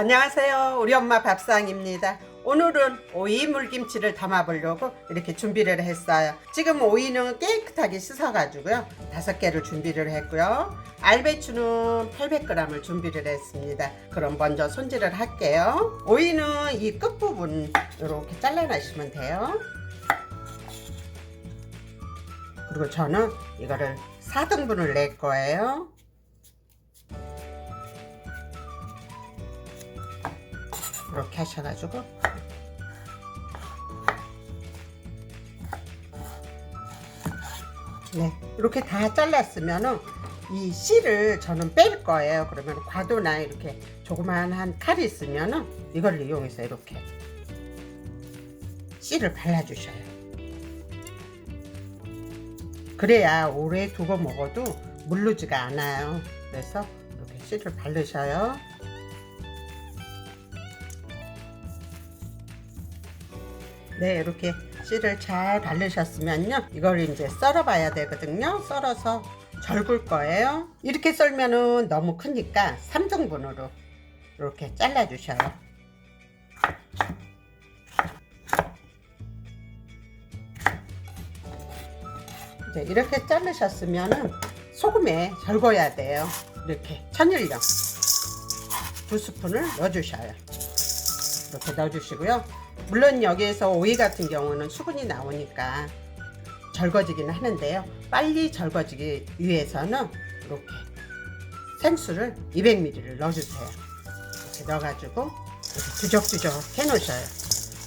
안녕하세요. 우리 엄마 밥상입니다. 오늘은 오이 물김치를 담아 보려고 이렇게 준비를 했어요. 지금 오이는 깨끗하게 씻어 가지고요. 다섯 개를 준비를 했고요. 알배추는 800g을 준비를 했습니다. 그럼 먼저 손질을 할게요. 오이는 이 끝부분 이렇게 잘라내시면 돼요. 그리고 저는 이거를 4등분을 낼 거예요. 이렇게 하셔가지고. 네 이렇게 다 잘랐으면은 이 씨를 저는 뺄 거예요. 그러면 과도나 이렇게 조그만한 칼이 있으면은 이걸 이용해서 이렇게 씨를 발라주셔요. 그래야 오래 두고 먹어도 물르지가 않아요. 그래서 이렇게 씨를 바르셔요 네, 이렇게 씨를 잘 바르셨으면요. 이걸 이제 썰어 봐야 되거든요. 썰어서 절굴 거예요. 이렇게 썰면은 너무 크니까 3등분으로 이렇게 잘라 주셔요. 이제 이렇게 자르셨으면은 소금에 절거야 돼요. 이렇게 천일염 두 스푼을 넣어 주셔요. 이렇게 넣어 주시고요. 물론 여기에서 오이 같은 경우는 수분이 나오니까 절거지기는 하는데요. 빨리 절거지기 위해서는 이렇게 생수를 200ml를 넣어주세요. 이렇게 넣어가지고 두적두적 해놓으셔요.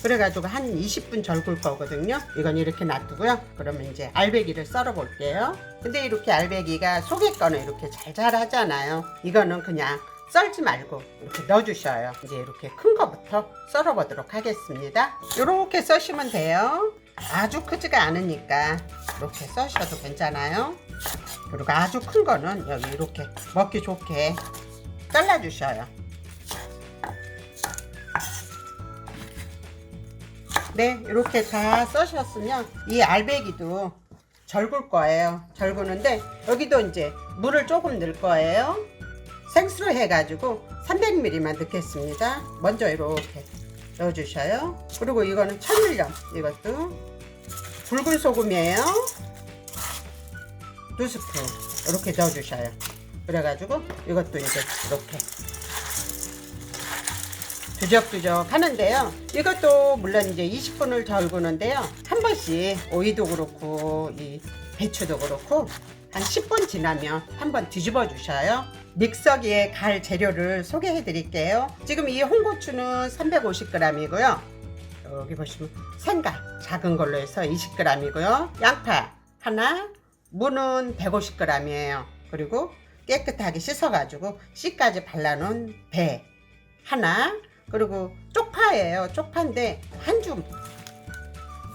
그래가지고 한 20분 절굴 거거든요. 이건 이렇게 놔두고요. 그러면 이제 알배기를 썰어 볼게요. 근데 이렇게 알배기가 속에 거는 이렇게 잘잘 하잖아요. 이거는 그냥 썰지 말고 이렇게 넣어주셔요. 이제 이렇게 큰 거부터 썰어보도록 하겠습니다. 이렇게 써시면 돼요. 아주 크지가 않으니까 이렇게 써셔도 괜찮아요. 그리고 아주 큰 거는 여기 이렇게 먹기 좋게 잘라주셔요. 네, 이렇게 다 써셨으면 이 알배기도 절굴 거예요. 절구는데 여기도 이제 물을 조금 넣을 거예요. 생수로 해가지고 300ml만 넣겠습니다. 먼저 이렇게 넣어주셔요. 그리고 이거는 천일염 이것도 붉은 소금이에요. 두 스푼 이렇게 넣어주셔요. 그래가지고 이것도 이제 이렇게 두적두적 하는데요. 이것도 물론 이제 20분을 절구는데요. 한 번씩 오이도 그렇고 이 배추도 그렇고 한 10분 지나면 한번 뒤집어 주셔요. 믹서기에 갈 재료를 소개해 드릴게요. 지금 이 홍고추는 350g이고요. 여기 보시면 생강 작은 걸로 해서 20g이고요. 양파 하나, 무는 150g이에요. 그리고 깨끗하게 씻어가지고 씨까지 발라놓은 배 하나, 그리고 쪽파예요. 쪽파인데 한 줌.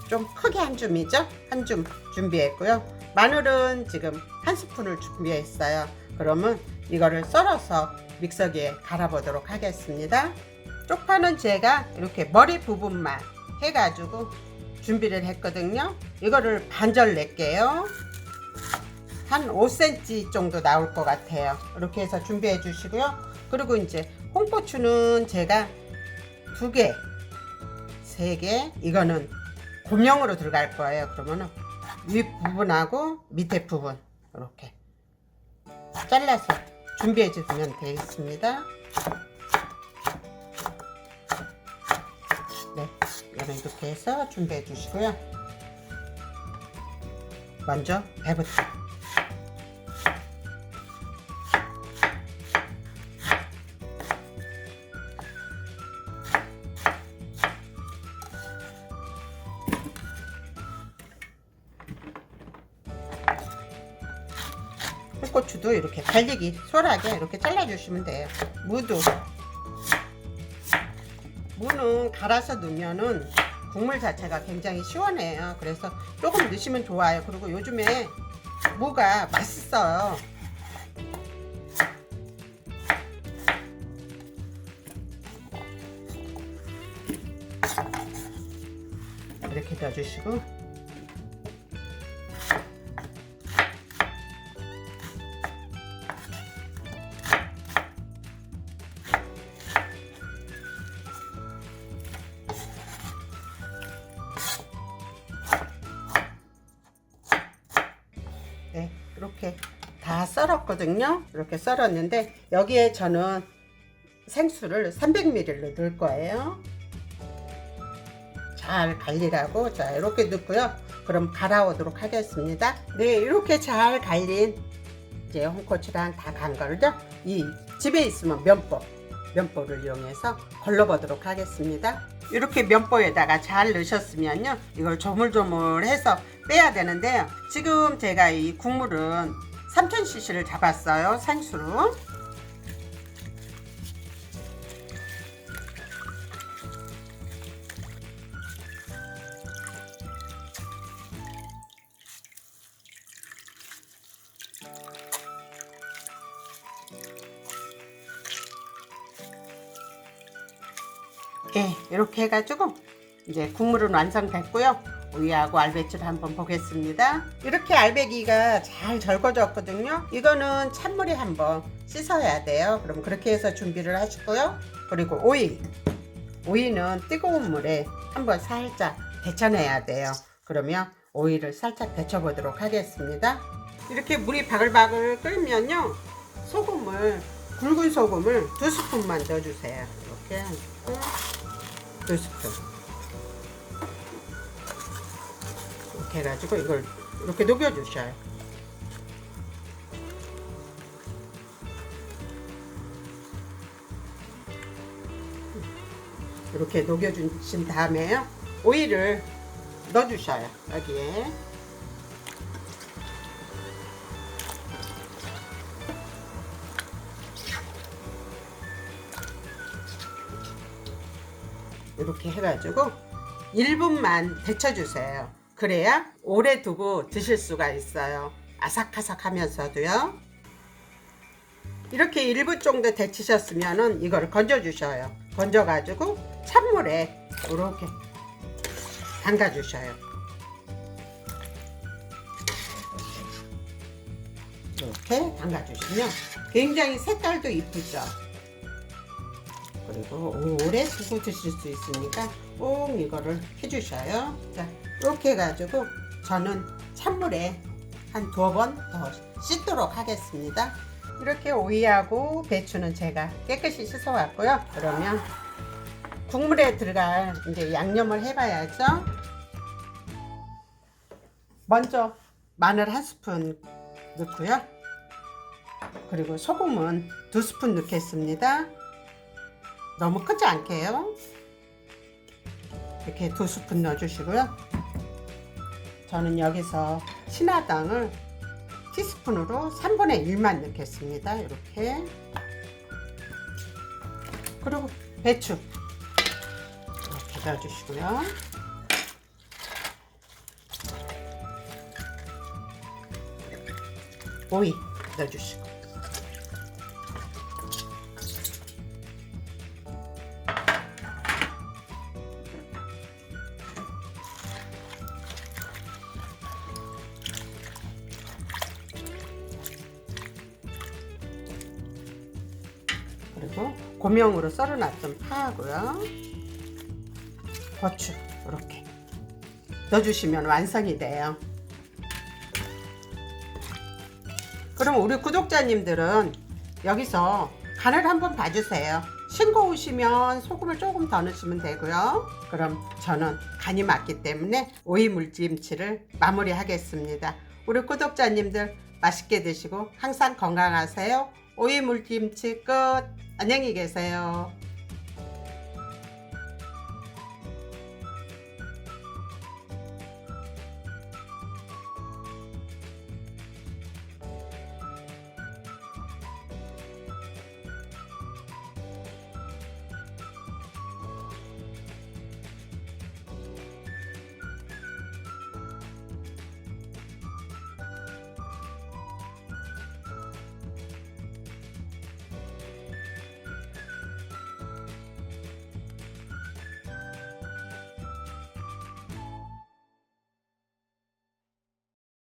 좀 크게 한 줌이죠? 한 줌 준비했고요. 마늘은 지금 한 스푼을 준비했어요. 그러면 이거를 썰어서 믹서기에 갈아보도록 하겠습니다. 쪽파는 제가 이렇게 머리 부분만 해가지고 준비를 했거든요. 이거를 반절 낼게요. 한 5cm 정도 나올 것 같아요. 이렇게 해서 준비해 주시고요. 그리고 이제 홍고추는 제가 두 개, 세 개, 이거는 고명으로 들어갈 거예요. 그러면은 윗 부분하고 밑에 부분 이렇게 잘라서 준비해 주시면 되겠습니다. 네, 이거는 이렇게 해서 준비해 주시고요. 먼저 배부터. 고추도 이렇게 달리기 소라게 이렇게 잘라주시면 돼요. 무도 무는 갈아서 넣으면은 국물 자체가 굉장히 시원해요. 그래서 조금 넣으시면 좋아요. 그리고 요즘에 무가 맛있어요. 이렇게 넣어주시고 썰었거든요. 이렇게 썰었는데 여기에 저는 생수를 300ml를 넣을 거예요. 잘 갈리라고 자 이렇게 넣고요. 그럼 갈아오도록 하겠습니다. 네 이렇게 잘 갈린 이제 홍고추랑 다 간 거를요. 이 집에 있으면 면보 면보를 이용해서 걸러보도록 하겠습니다. 이렇게 면보에다가 잘 넣으셨으면요. 이걸 조물조물해서 빼야 되는데요. 지금 제가 이 국물은 3000cc를 잡았어요. 생수로. 예, 이렇게 해가지고 이제 국물은 완성됐고요. 우유하고 알배추를 한번 보겠습니다. 이렇게 알배기가 잘 절거졌거든요. 이거는 찬물에 한번 씻어야 돼요. 그럼 그렇게 해서 준비를 하시고요. 그리고 오이. 오이는 뜨거운 물에 한번 살짝 데쳐내야 돼요. 그러면 오이를 살짝 데쳐보도록 하겠습니다. 이렇게 물이 바글바글 끓면요. 소금을, 굵은 소금을 두 스푼만 넣어주세요. 이렇게 두 스푼. 이렇게 해가지고 이걸 이렇게 녹여주셔요. 이렇게 녹여주신 다음에요. 오이를 넣어주셔요. 여기에. 이렇게 해가지고 1분만 데쳐주세요. 그래야 오래 두고 드실 수가 있어요. 아삭아삭 하면서도요. 이렇게 1분 정도 데치셨으면은 이걸 건져 주셔요. 건져 가지고 찬물에 이렇게 담가 주셔요. 이렇게 담가 주시면 굉장히 색깔도 이쁘죠. 그리고 오래 두고 드실 수 있으니까 꼭 이거를 해 주셔요. 자, 이렇게 해가지고 저는 찬물에 한 두어 번더 씻도록 하겠습니다. 이렇게 오이하고 배추는 제가 깨끗이 씻어왔고요. 그러면 국물에 들어갈 이제 양념을 해봐야죠. 먼저 마늘 한 스푼 넣고요. 그리고 소금은 두 스푼 넣겠습니다. 너무 크지 않게요. 이렇게 두 스푼 넣어주시고요. 저는 여기서 신화당을 티스푼으로 3분의 1만 넣겠습니다. 이렇게. 그리고 배추 넣어주시고요. 오이 넣어주시고. 그리고 고명으로 썰어놨던 파하고요. 고추 이렇게 넣어주시면 완성이 돼요. 그럼 우리 구독자님들은 여기서 간을 한번 봐주세요. 싱거우시면 소금을 조금 더 넣으시면 되고요. 그럼 저는 간이 맞기 때문에 오이 물김치를 마무리하겠습니다. 우리 구독자님들 맛있게 드시고 항상 건강하세요. 오이 물김치 끝. 안녕히 계세요.